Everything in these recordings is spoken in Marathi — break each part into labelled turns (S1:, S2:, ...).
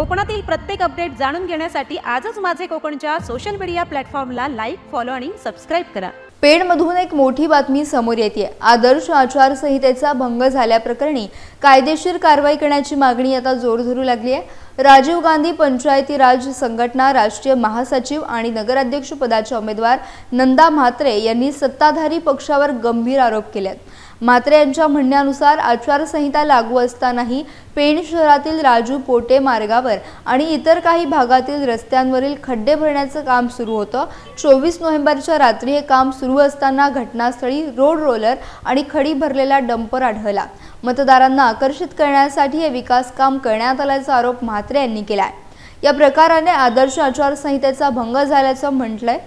S1: कोकणातील प्रत्येक अपडेट जाणून घेण्यासाठी आजच माझे कोकणच्या सोशल मीडिया प्लॅटफॉर्मला लाईक फॉलो आणि सबस्क्राईब करा.
S2: पेणमधून एक मोठी बातमी समोर येते आदर्श आचारसंहितेचा भंग झाल्याप्रकरणी कायदेशीर कारवाई करण्याची मागणी आता जोर धरू लागली आहे राजीव गांधी पंचायती राज संघटना राष्ट्रीय महासचिव आणि नगराध्यक्ष पदाच्या उमेदवार नंदा म्हात्रे यांनी सत्ताधारी पक्षावर गंभीर आरोप केले आहेत मात्र यांच्या म्हणण्यानुसार आचारसंहिता लागू असतानाही पेण शहरातील राजू पोटे मार्गावर आणि इतर काही भागातील रस्त्यांवरील खड्डे भरण्याचं काम सुरू होतं. चोवीस नोव्हेंबरच्या रात्री हे काम सुरू असताना घटनास्थळी रोड रोलर आणि खडी भरलेला डंपर आढळला. मतदारांना आकर्षित करण्यासाठी हे विकास काम करण्यात आल्याचा आरोप म्हात्रे यांनी केला आहे या प्रकाराने आदर्श आचारसंहितेचा भंग झाल्याचं म्हटलंय.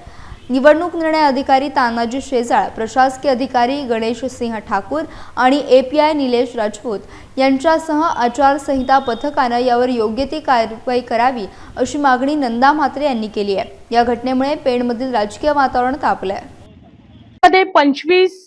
S2: निवडणूक निर्णय अधिकारी तानाजी शेजाळ प्रशासकीय अधिकारी गणेश सिंह ठाकूर आणि A P I Nilesh Rajput यांच्यासह आचारसंहिता पथकानं यावर योग्य ती कारवाई करावी अशी मागणी नंदा म्हात्रे यांनी केली आहे. या घटनेमुळे पेणमधील राजकीय वातावरण तापलंय.
S3: मध्ये पंचवीस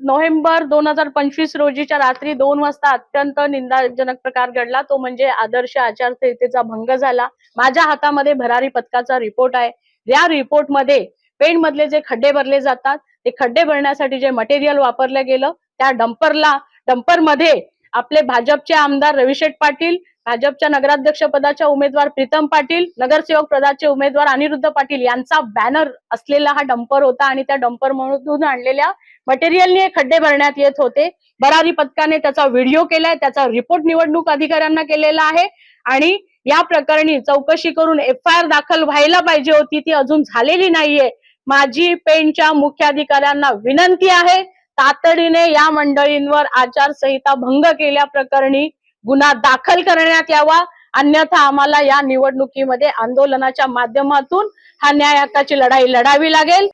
S3: नोव्हेंबर दोन हजार पंचवीस रोजीच्या रात्री दोन वाजता अत्यंत निंदाजनक प्रकार घडला. तो म्हणजे आदर्श आचारसंहितेचा भंग झाला. माझ्या हातामध्ये भरारी पथकाचा रिपोर्ट आहे. या रिपोर्टमध्ये पेण मधले जे खड्डे भरले जातात ते खड्डे भरण्यासाठी जे मटेरियल वापरलं गेलं त्या डंपरला डंपरमध्ये आपले भाजपचे आमदार रविशेठ पाटील भाजपच्या नगराध्यक्ष पदाच्या उमेदवार प्रीतम पाटील नगरसेवक पदाचे उमेदवार अनिरुद्ध पाटील यांचा बॅनर असलेला हा डंपर होता आणि त्या डंपर मधून आणलेल्या मटेरियलने हे खड्डे भरण्यात येत होते. बरारी पथकाने त्याचा व्हिडिओ केलाय त्याचा रिपोर्ट निवडणूक अधिकाऱ्यांना केलेला आहे आणि या प्रकरणी चौकशी करून एफ आय आर दाखल व्हायला पाहिजे होती ती अजून झालेली नाहीये. माझी पेणच्या मुख्याधिकाऱ्यांना विनंती आहे. तातडीने या मंडळींवर आचारसंहिता भंग केल्या प्रकरणी गुन्हा दाखल करण्यात यावा. अन्यथा आम्हाला या निवडणुकीमध्ये आंदोलनाच्या माध्यमातून हा न्याय हक्काची लढाई लढावी लागेल.